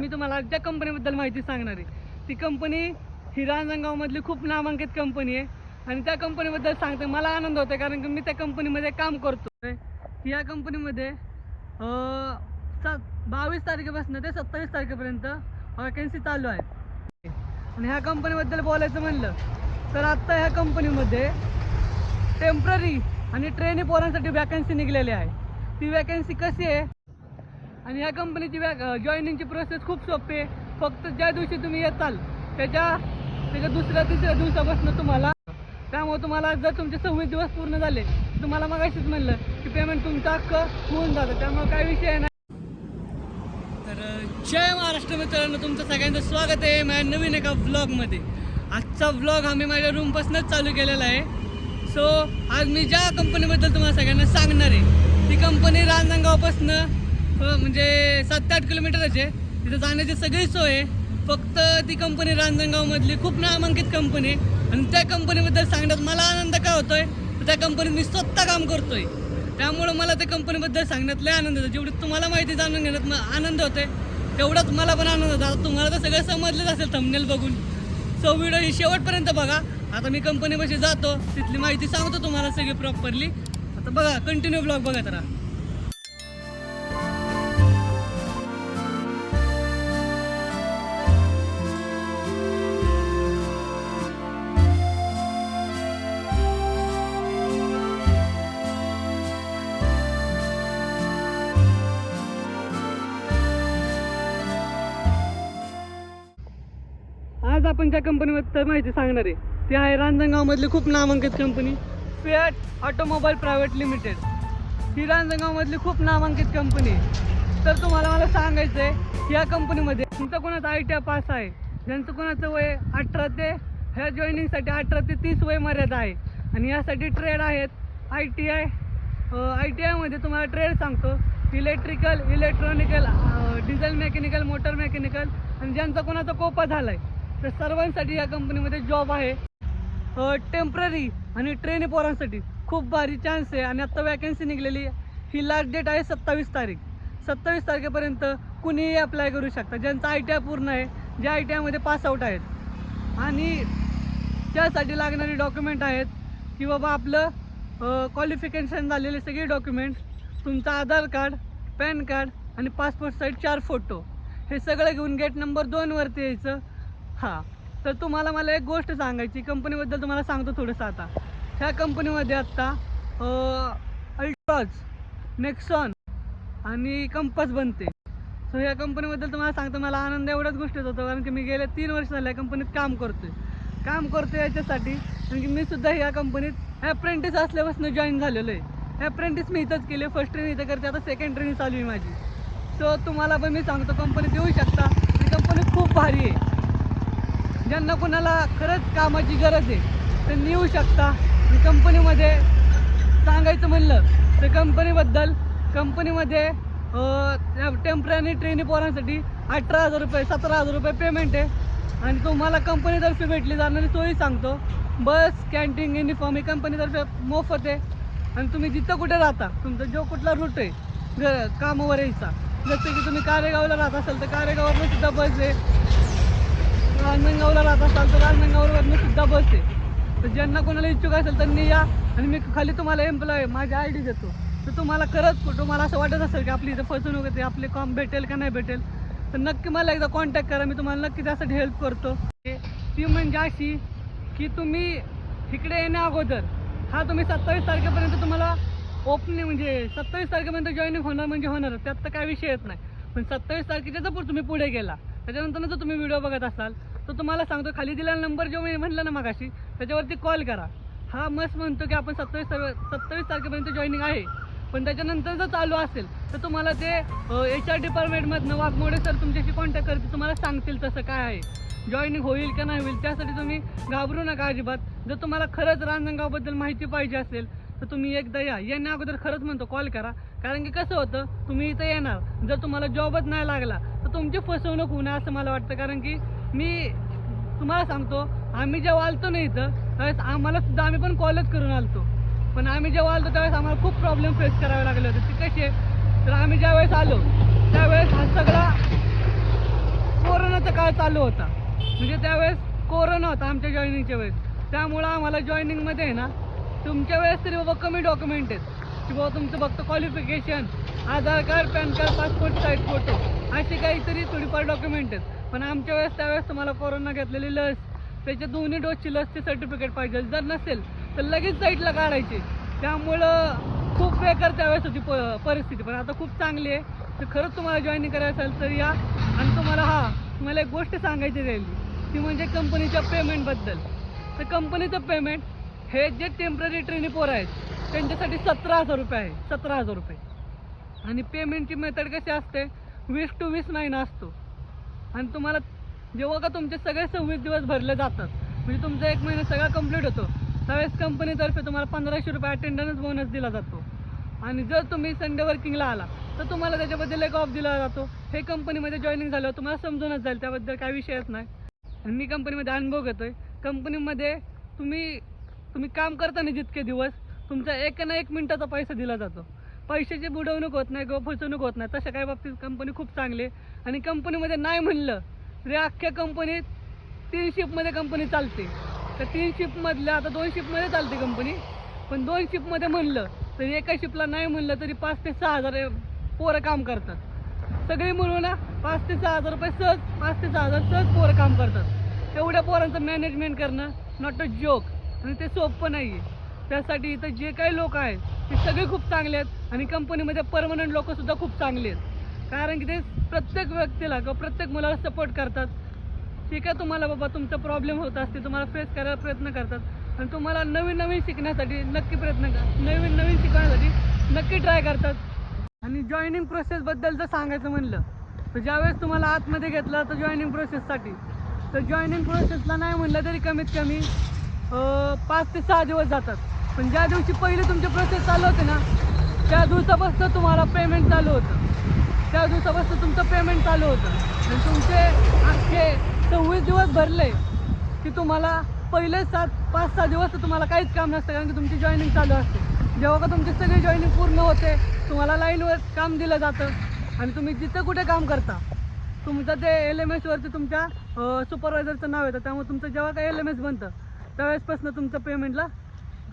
मी तुम्हाला ज्या कंपनीबद्दल माहिती सांगणार आहे. ती कंपनी ही रांजणगावमधली खूप नामांकित कंपनी आहे. आणि त्या कंपनीबद्दल सांगते मला आनंद होतो कारण की मी त्या कंपनीमध्ये काम करतो या कंपनीमध्ये सात बावीस तारखेपासून ते सत्तावीस तारखेपर्यंत वॅकन्सी चालू आहे आणि ह्या कंपनीबद्दल बोलायचं म्हणलं तर आत्ता ह्या कंपनीमध्ये टेंपररी आणि ट्रेनी पोरांसाठी वॅकन्सी निघलेली आहे. ती वॅकन्सी कशी आहे? आणि ह्या कंपनीची बॅग जॉईनिंगची प्रोसेस खूप सोपी आहे. फक्त ज्या दिवशी तुम्ही येताल त्याच्या त्याच्या दुसऱ्या तिसऱ्या दिवसापासून तुम्हाला त्यामुळे तुम्हाला जर तुमचे सव्वीस दिवस पूर्ण झाले तुम्हाला मग अशीच म्हणलं की पेमेंट तुमचा हक्क होऊन जातं. त्यामुळे काय विषय नाही. तर जय महाराष्ट्र मित्रांनो तुमचं सगळ्यांचं स्वागत आहे माझ्या नवीन एका व्लॉगमध्ये आजचा व्लॉग आम्ही माझ्या रूमपासूनच चालू केलेला आहे. सो आज मी ज्या कंपनीबद्दल तुम्हाला सगळ्यांना सांगणार आहे ती कंपनी रांजणगावपासून हो, म्हणजे सात ते आठ किलोमीटरच आहे. तिथं जाण्याची सगळी सोय आहे. फक्त ती कंपनी रांजणगावमधली खूप नामांकित कंपनी आहे. आणि त्या कंपनीबद्दल सांगण्यात मला आनंद का होतोय? तर त्या कंपनीत मी स्वतः काम करतोय. त्यामुळं मला त्या कंपनीबद्दल सांगण्यात लय आनंद होतो जेवढी तुम्हाला माहिती जाणून घेण्यात मग आनंद होतोय तेवढाच मला पण आनंद होता तुम्हाला तर सगळं समजलंच असेल थंबनेल बघून. सो व्हिडिओ ही शेवटपर्यंत बघा. आता मी कंपनीपाशी जातो. तिथली माहिती सांगतो तुम्हाला सगळी प्रॉपरली आता बघा कंटिन्यू ब्लॉग बघत राहा. आपण ज्या कंपनीबद्दल माहिती सांगणार आहे. ती आहे रांजणगावमधली खूप नामांकित company Fiat automobile private limited ही रांजणगावमधली खूप नामांकित कंपनी आहे. तर तुम्हाला मला सांगायचं आहे की या कंपनीमध्ये तुमचा कोणाचा आय टी आय पास आहे ज्यांचं कोणाचं वय अठरा ते ह्या जॉईनिंगसाठी अठरा ते तीस वय मर्यादा आहे. आणि यासाठी ट्रेड आहेत I T I I T आयमध्ये तुम्हाला ट्रेड सांगतो. Electrical electronical diesel mechanical motor mechanical आणि ज्यांचा कोणाचा कोपा झाला आहे तर सर्वांसाठी या कंपनीमध्ये जॉब आहे. टेंपररी आणि ट्रेनी पोरांसाठी खूप भारी चान्स आहे. आणि आत्ता वॅकन्सी निघलेली आहे. ही लास्ट डेट आहे सत्तावीस तारीख. सत्तावीस तारखेपर्यंत कुणीही अप्लाय करू शकता. ज्यांचं आय टी आय पूर्ण आहे जे आय टी आयमध्ये पास आऊट आहेत. आणि त्यासाठी लागणारे डॉक्युमेंट आहेत की बाबा आपलं क्वालिफिकेशन झालेले सगळे डॉक्युमेंट तुमचं आधार कार्ड पॅन कार्ड आणि पासपोर्ट साईज चार फोटो हे सगळं घेऊन गेट नंबर दोनवरती यायचं. हां. तर तुम्हाला मला एक गोष्ट सांगायची कंपनीबद्दल तुम्हाला सांगतो थोडंसं आता. ह्या कंपनीमध्ये आत्ता अल्ट्रॉज नेक्सॉन आणि कंपस बनते. सो ह्या कंपनीबद्दल तुम्हाला सांगतो. मला आनंद एवढ्याच गोष्टीत होतो. कारण की मी गेले तीन वर्ष झाले या कंपनीत काम करतो काम करतो याच्यासाठी. कारण की मी सुद्धा ह्या कंपनीत ॲप्रेंटिस असल्यापासून जॉईन झालेलो आहे. ॲप्रेंटिस मी इथंच केले. फर्स्ट ट्रेनिंग इथं करते. आता सेकंड ट्रेनिंग चालू आहे माझी. सो तुम्हाला पण मी सांगतो. कंपनीत येऊ शकता. ही कंपनी खूप भारी आहे. ज्यांना कोणाला खरंच कामाची गरज आहे त्यांनी येऊ शकता. कंपनीमध्ये सांगायचं म्हणलं तर कंपनीबद्दल कंपनीमध्ये टेंपररी आणि ट्रेनी पोरांसाठी अठरा हजार रुपये सतरा हजार रुपये पेमेंट आहे. आणि तुम्हाला कंपनीतर्फे भेटली जाणारी सोयी सांगतो. बस कॅन्टीन युनिफॉर्म ही कंपनीतर्फे मोफत आहे. आणि तुम्ही जिथं कुठे राहता तुमचा जो कुठला रूट आहे ग कामावर यायचा. जसं की तुम्ही कारेगावला राहत असाल तर कारेगावरनं सुद्धा बस आहे. रांजणगावला राहत असाल तर रांजणगाववरनं सुद्धा बस आहे. तर ज्यांना कोणाला इच्छुक असेल त्यांनी या आणि मी खाली तुम्हाला एम्प्लॉय माझी आय डी देतो. तर तुम्हाला खरंच तुम्हाला असं वाटत असेल की आपली इथं फसवणूक येते आपले काम भेटेल का नाही भेटेल? तर नक्की मला एकदा कॉन्टॅक्ट करा मी तुम्हाला नक्की त्यासाठी हेल्प करतो. ती म्हणजे अशी की तुम्ही इकडे येण्या अगोदर हा तुम्ही सत्तावीस तारखेपर्यंत तुम्हाला ओपनिंग म्हणजे सत्तावीस तारखेपर्यंत जॉईनिंग होणार म्हणजे होणार त्यात तर काय विषय येत नाही. पण सत्तावीस तारखेच्या जर तुम्ही पुढे गेला. त्याच्यानंतर जर तुम्ही व्हिडिओ बघत असाल तर तुम्हाला सांगतो खाली दिलेला नंबर जो मी म्हणला ना मगाशी त्याच्यावरती कॉल करा. हा मस्त म्हणतो की आपण सत्तावीस सत्तावीस तारखेपर्यंत जॉईनिंग आहे. पण त्याच्यानंतर जर चालू असेल तर तुम्हाला ते एच आर डिपार्टमेंटमधनं वाघमोडे सर तुमच्याशी कॉन्टॅक्ट करतील तुम्हाला सांगतील तसं काय आहे. जॉईनिंग होईल का नाही होईल त्यासाठी तुम्ही घाबरू नका अजिबात. जर तुम्हाला खरंच रांजणगावबद्दल माहिती पाहिजे असेल तर तुम्ही एकदा या. येण्या अगोदर खरंच म्हणतो कॉल करा. कारण की कसं होतं तुम्ही इथं येणार. जर तुम्हाला जॉबच नाही लागला तर तुमची फसवणूक होणार असं मला वाटतं. कारण की मी तुम्हाला सांगतो आम्ही जेव्हा आलतो ना इथं त्यावेळेस आम्हाला सुद्धा आम्ही पण कॉलच करून आलतो. पण आम्ही जेव्हा आलतो त्यावेळेस आम्हाला खूप प्रॉब्लेम फेस करावे लागले होते. ते कसे? तर आम्ही ज्यावेळेस आलो त्यावेळेस हा सगळा कोरोनाचा काळ चालू होता. म्हणजे त्यावेळेस कोरोना होता आमच्या जॉईनिंगच्या वेळेस. त्यामुळं आम्हाला जॉईनिंगमध्ये आहे ना तुमच्या वेळेस तरी बाबा कमी डॉक्युमेंट आहेत. की बाबा तुमचं फक्त qualification Aadhaar card PAN card passport size photo असे काहीतरी थोडीफार डॉक्युमेंट आहेत. पण आमच्या वेळेस त्यावेळेस तुम्हाला कोरोना घेतलेली लस. त्याच्या दोन्ही डोसची लसचे सर्टिफिकेट पाहिजे. जर नसेल तर लगेच साईडला काढायचे. त्यामुळं खूप बेकार त्यावेळेस होती प परिस्थिती. पण आता खूप चांगली आहे. तर खरंच तुम्हाला जॉईनिंग करायचं असेल तर या. आणि तुम्हाला हा तुम्हाला एक गोष्ट सांगायची राहिली. ती म्हणजे कंपनीच्या पेमेंटबद्दल तर कंपनीचं पेमेंट हे जे टेंपररी ट्रेनी पोरं आहेत त्यांच्यासाठी सतरा हजार रुपये आहे. सतरा हजार रुपये. आणि पेमेंटची मेथड कशी असते? वीस टू वीस महिना असतो. आणि तुम्हाला जेव्हा का तुमचे सगळे सव्वीस दिवस भरले जातात म्हणजे तुमचा एक महिना सगळा कंप्लीट होतो त्यावेळेस कंपनीतर्फे तुम्हाला पंधराशे रुपये अटेंडन्स बोनस दिला जातो. आणि जर तुम्ही संडे वर्किंगला आला तर तुम्हाला त्याच्याबद्दल एक ऑफ दिला जातो. हे कंपनीमध्ये जॉईनिंग झाल्यावर तुम्हाला समजूनच जाईल त्याबद्दल काही विषयच नाही. आणि मी कंपनीमध्ये अनुभव घेतोय. कंपनीमध्ये तुम्ही तुम्ही काम करताना जितके दिवस तुमचा एक ना एक मिनटाचा पैसा दिला जातो. पैशाची बुडवणूक होत नाही किंवा फसवणूक होत नाही. तशा काही बाबतीत कंपनी खूप चांगली आहे. आणि कंपनीमध्ये नाही म्हणलं तरी अख्ख्या कंपनीत तीन शिपमध्ये कंपनी चालते. तर तीन शिपमधल्या आता दोन शिपमध्ये चालते कंपनी पण दोन शिपमध्ये म्हणलं तरी एका शिपला नाही म्हणलं तरी पाच ते सहा हजार पोरं काम करतात. सगळी मुलं ना पाच ते सहा हजार रुपये सहज पाच ते सहा हजार सहज पोरं काम करतात. एवढ्या पोरांचं मॅनेजमेंट करणं नॉट अ जोक आणि ते सोपं नाही आहे त्यासाठी इथं जे काही लोक आहेत ते सगळे खूप चांगले आहेत आणि कंपनीमध्ये परमनंट लोकंसुद्धा खूप चांगले आहेत. कारण की ते प्रत्येक व्यक्तीला किंवा प्रत्येक मुलाला सपोर्ट करतात. ठीक आहे तुम्हाला बाबा तुमचा प्रॉब्लेम होत असते तुम्हाला फेस करायला प्रयत्न करतात. आणि तुम्हाला नवीन नवीन शिकण्यासाठी नक्की प्रयत्न कर नवीन नवीन शिकण्यासाठी नक्की ट्राय करतात. आणि जॉईनिंग प्रोसेसबद्दल जर सांगायचं म्हणलं तर ज्यावेळेस तुम्हाला आतमध्ये घेतलं तर जॉईनिंग प्रोसेससाठी तर जॉईनिंग प्रोसेसला नाही म्हणलं तरी कमीत कमी पाच ते सहा दिवस जातात. पण ज्या दिवशी पहिले तुमचे प्रोसेस चालू होते ना त्या दिवसापासून तुम्हाला पेमेंट चालू होतं. त्या दिवसापासून तुमचं पेमेंट चालू होतं. आणि तुमचे अख्खे सव्वीस दिवस भरले की तुम्हाला पहिले सात पाच सहा दिवस तुम्हाला काहीच काम नसतं कारण की तुमची जॉईनिंग चालू असते. जेव्हा का तुमची सगळी जॉईनिंग पूर्ण होते तुम्हाला लाईनवर काम दिलं जातं आणि तुम्ही जिथं कुठे काम करता तुमचं ते एल एम एसवरती तुमच्या सुपरवायझरचं नाव येतं. त्यामुळे तुमचं जेव्हा काही एल एम एस बनतं त्यावेळेसपासून तुमचं पेमेंटला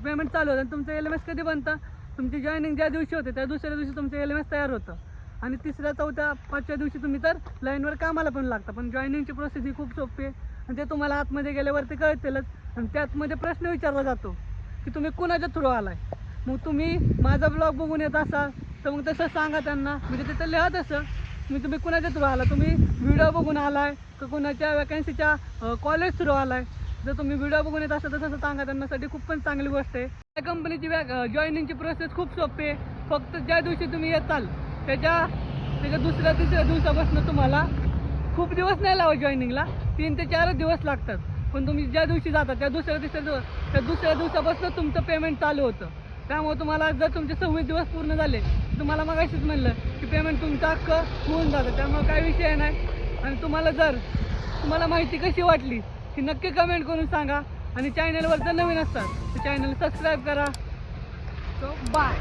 पेमेंट चालू होतं आणि तुमचं एल एम एस कधी बनतं? तुमची जॉईनिंग ज्या दिवशी होते त्या दुसऱ्या दिवशी तुमचं एल एम एस तयार होतं. आणि तिसऱ्या चौथ्या पाचव्या दिवशी तुम्ही तर लाईनवर कामाला पण लागता. पण जॉईनिंगची प्रोसेस ही खूप सोपी आहे. आणि ते तुम्हाला आतमध्ये गेल्यावरती कळतेलच. आणि त्यातमध्ये प्रश्न विचारला जातो की तुम्ही कुणाच्या थ्रू आलाय? मग तुम्ही माझा ब्लॉग बघून येत असाल तर मग तसं सांगा त्यांना. म्हणजे तिथं लिहा तसं मी तुम्ही कुणाच्या थ्रू आला? तुम्ही व्हिडिओ बघून आलाय का कुणाच्या वॅकन्सीच्या कॉलेज थ्रू आलाय? जर तुम्ही व्हिडिओ बघून येत असाल तर तसं सांगा त्यांनासाठी खूप पण चांगली गोष्ट आहे. त्या कंपनीची वॅक जॉईनिंगची प्रोसेस खूप सोपी आहे. फक्त ज्या दिवशी तुम्ही येताल त्याच्या त्याच्या दुसऱ्या तिसऱ्या दिवसापासून तुम्हाला खूप दिवस नाही लावा जॉईनिंगला तीन ते चारच दिवस लागतात. पण तुम्ही ज्या दिवशी जाता त्या दुसऱ्या तिसऱ्या दिवस त्या दुसऱ्या दिवसापासून तुमचं पेमेंट चालू होतं. त्यामुळे तुम्हाला जर तुमचे सव्वीस दिवस पूर्ण झाले तुम्हाला मग अशीच म्हणलं की पेमेंट तुमचं हक्क होऊन जातं. त्यामुळे काही विषय नाही. आणि तुम्हाला जर तुम्हाला माहिती कशी वाटली ती नक्की कमेंट करून सांगा. आणि चॅनलवर जर नवीन असतात तर चॅनल सबस्क्राईब करा. So bye